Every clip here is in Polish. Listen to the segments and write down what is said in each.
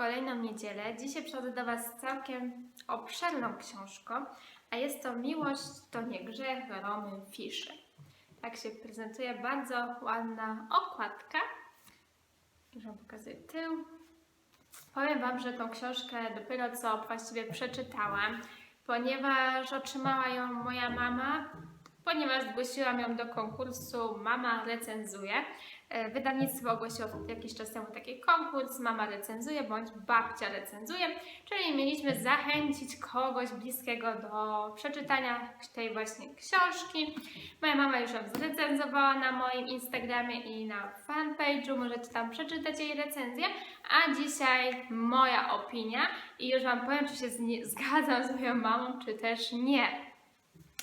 kolejną niedzielę. Dzisiaj przychodzę do Was z całkiem obszerną książką, a jest to Miłość to nie grzech Romy Fischer. Tak się prezentuje bardzo ładna okładka. Już Wam pokazuję tył. Powiem Wam, że tą książkę dopiero co właściwie przeczytałam, ponieważ otrzymała ją moja mama, ponieważ zgłosiłam ją do konkursu Mama recenzuje. E, Wydawnictwo ogłosiło jakiś czas temu taki konkurs, mama recenzuje bądź babcia recenzuje, czyli mieliśmy zachęcić kogoś bliskiego do przeczytania tej właśnie książki. Moja mama już ją zrecenzowała na moim Instagramie i na fanpage'u, możecie tam przeczytać jej recenzję, a dzisiaj moja opinia i już Wam powiem, czy się z zgadzam z moją mamą, czy też nie.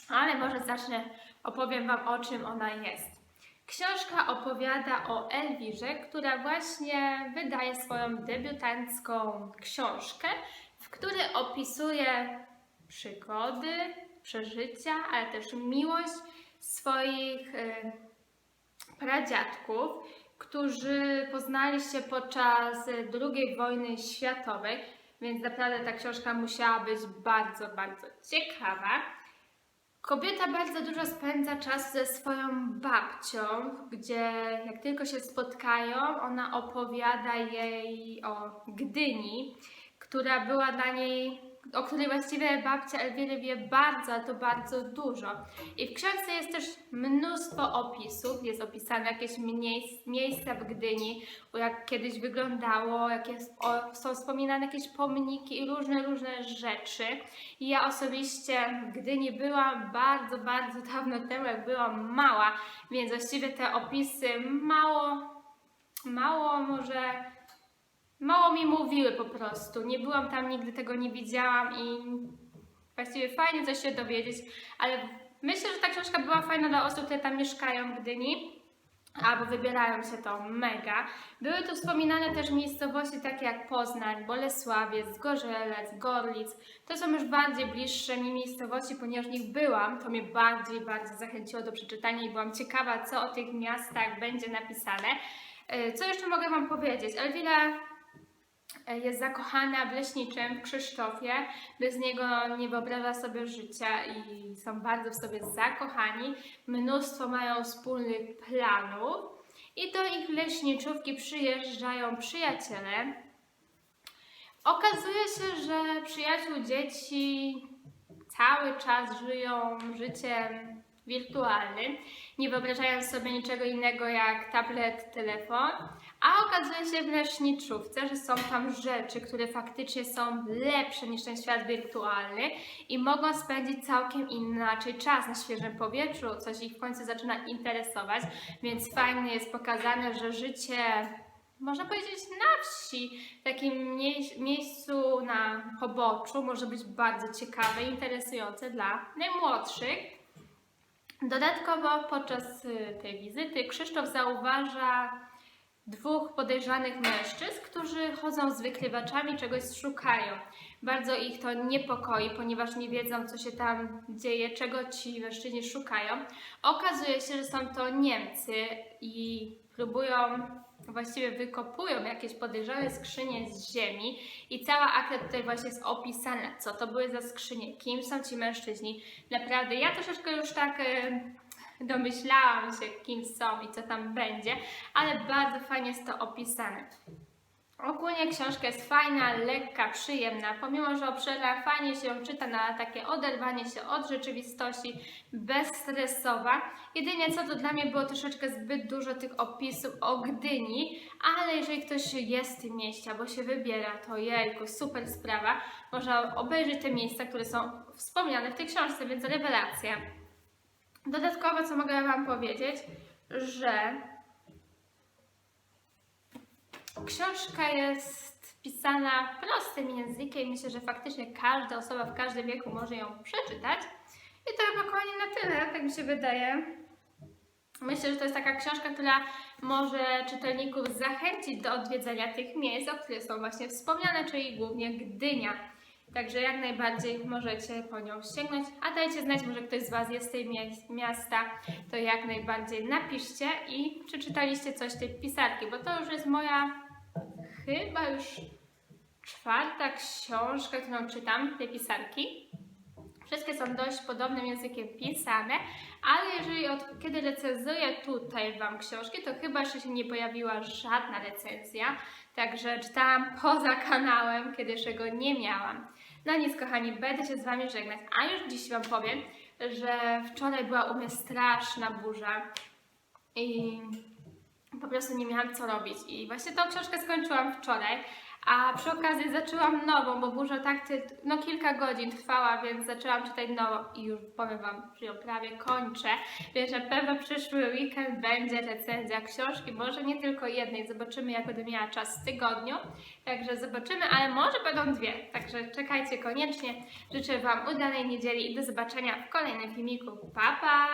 Ale może zacznę, opowiem Wam o czym ona jest. Książka opowiada o Elwirze, która właśnie wydaje swoją debiutancką książkę, w której opisuje przygody, przeżycia, ale też miłość swoich e, pradziadków, którzy poznali się podczas II wojny światowej, więc naprawdę ta książka musiała być bardzo, bardzo ciekawa. Kobieta bardzo dużo spędza czas ze swoją babcią, gdzie jak tylko się spotkają, ona opowiada jej o Gdyni, która była dla niej, o której właściwie babcia Elwiry wie bardzo, ale to bardzo dużo. I w książce jest też mnóstwo opisów, jest opisane jakieś miejsca w Gdyni, jak kiedyś wyglądało, jakie są wspominane jakieś pomniki i różne, różne rzeczy. I ja osobiście w Gdyni byłam bardzo, bardzo dawno temu, jak byłam mała, więc właściwie te opisy mało, mało może, mało mi mówiły po prostu. Nie byłam tam, nigdy tego nie widziałam i właściwie fajnie coś się dowiedzieć, ale myślę, że ta książka była fajna dla osób, które tam mieszkają w Gdyni. Albo wybierają się to mega. Były tu wspominane też miejscowości takie jak Poznań, Bolesławiec, Zgorzelec, Gorlic. To są już bardziej bliższe mi miejscowości, ponieważ w nich byłam. To mnie bardziej, bardziej zachęciło do przeczytania i byłam ciekawa, co o tych miastach będzie napisane. E, Co jeszcze mogę Wam powiedzieć? Elwira e, jest zakochana w leśniczym, w Krzysztofie. Bez niego nie wyobraża sobie życia i są bardzo w sobie zakochani. Mnóstwo mają wspólnych planów. I do ich leśniczówki przyjeżdżają przyjaciele. Okazuje się, że przyjaciół dzieci cały czas żyją życiem wirtualnym, nie wyobrażają sobie niczego innego jak tablet, telefon, a okazuje się w leczniczówce, że są tam rzeczy, które faktycznie są lepsze niż ten świat wirtualny i mogą spędzić całkiem inaczej czas na świeżym powietrzu, coś ich w końcu zaczyna interesować, więc fajnie jest pokazane, że życie można powiedzieć na wsi, w takim miejscu na poboczu może być bardzo ciekawe i interesujące dla najmłodszych. Dodatkowo podczas y, tej wizyty Krzysztof zauważa dwóch podejrzanych mężczyzn, którzy chodzą z wykrywaczami, czegoś szukają. Bardzo ich to niepokoi, ponieważ nie wiedzą, co się tam dzieje, czego ci mężczyźni szukają. Okazuje się, że są to Niemcy i próbują, właściwie wykopują jakieś podejrzane skrzynie z ziemi i cała akcja tutaj właśnie jest opisana, co to były za skrzynie, kim są ci mężczyźni. Naprawdę, ja troszeczkę już tak... y, domyślałam się, kim są i co tam będzie, ale bardzo fajnie jest to opisane. Ogólnie książka jest fajna, lekka, przyjemna, pomimo że obszerna, fajnie się ją czyta na takie oderwanie się od rzeczywistości, bezstresowa. Jedynie co to dla mnie było troszeczkę zbyt dużo tych opisów o Gdyni, ale jeżeli ktoś jest w tym mieście albo się wybiera, to jejku, super sprawa. Można obejrzeć te miejsca, które są wspomniane w tej książce, więc rewelacja. Dodatkowo, co mogę Wam powiedzieć, że książka jest pisana prostym językiem. Myślę, że faktycznie każda osoba w każdym wieku może ją przeczytać. I to chyba koniec na tyle, tak mi się wydaje. Myślę, że to jest taka książka, która może czytelników zachęcić do odwiedzenia tych miejsc, o których są właśnie wspomniane, czyli głównie Gdynia. Także jak najbardziej możecie po nią sięgnąć. A dajcie znać, może ktoś z Was jest z tej miasta, to jak najbardziej napiszcie i przeczytaliście coś tej pisarki, bo to już jest moja chyba już czwarta książka, którą czytam, tej pisarki. Wszystkie są dość podobnym językiem pisane, ale jeżeli od kiedy recenzuję tutaj Wam książki, to chyba jeszcze się nie pojawiła żadna recenzja, także czytałam poza kanałem, kiedy jeszcze go nie miałam. No nic, kochani, będę się z Wami żegnać, a już dziś Wam powiem, że wczoraj była u mnie straszna burza i po prostu nie miałam co robić. I właśnie tą książkę skończyłam wczoraj, a przy okazji zaczęłam nową, bo burza tak no kilka godzin trwała, więc zaczęłam czytać nową i już powiem Wam, że ją prawie kończę. Więc na pewno przyszły weekend będzie recenzja książki, może nie tylko jednej, zobaczymy jak będę miała czas w tygodniu. Także zobaczymy, ale może będą dwie, także czekajcie koniecznie. Życzę Wam udanej niedzieli i do zobaczenia w kolejnym filmiku. Pa, pa!